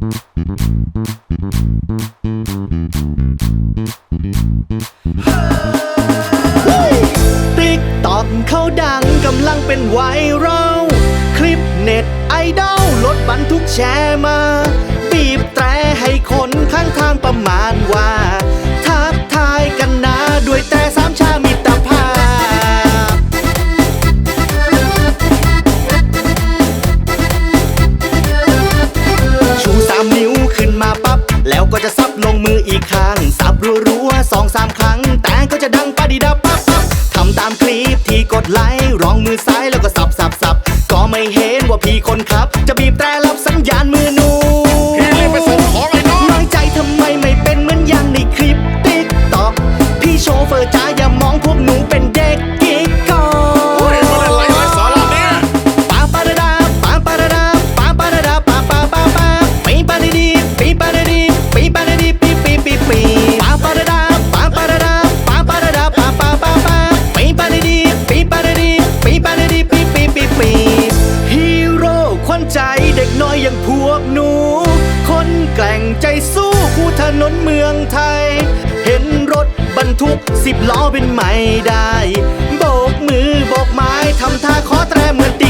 ติ๊กตอกเขาดังกำลังเป็นไวรัลคลิปเน็ตไอดอลรถบรรทุกแชร์มา บีบแตรให้คนข้างทางประมาณว่า ลงมืออีกครั้งสับรัวๆสองสามครั้ง แต่ก็จะดังปะดิดาปั๊บปั๊บทำตามคลิปที่กดไลค์ร้องมือซ้ายแล้วก็สับสับสับก็ไม่เห็นว่าพี่คนขับ จะบีบแตรรับสัญญาณมือ วกหนู คนแกล่งใจสู้ผู้ถนนเมืองไทย เห็นรถบรรทุกสิบล้อเป็นไม่ได้ โบกมือโบกไม้ทำท่าขอแตรเหมือนตี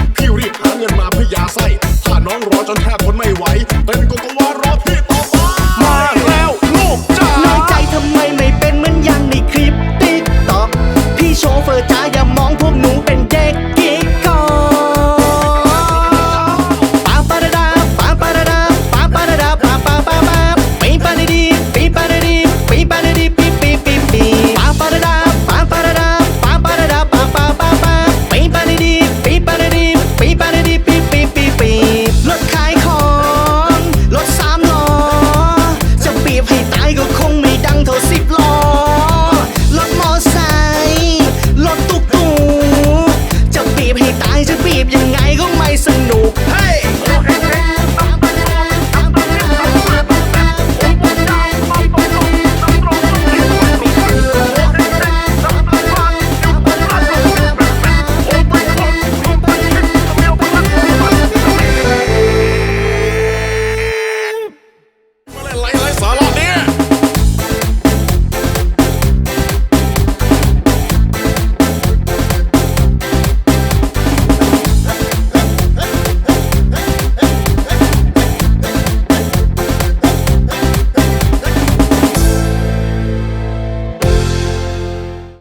พี่รีบหาเงินมาพยาไส้ถ้าน้องรอจนแทบทนไม่ไหวเป็นก็ว่า จีบยังไงก็ไม่สนุกให้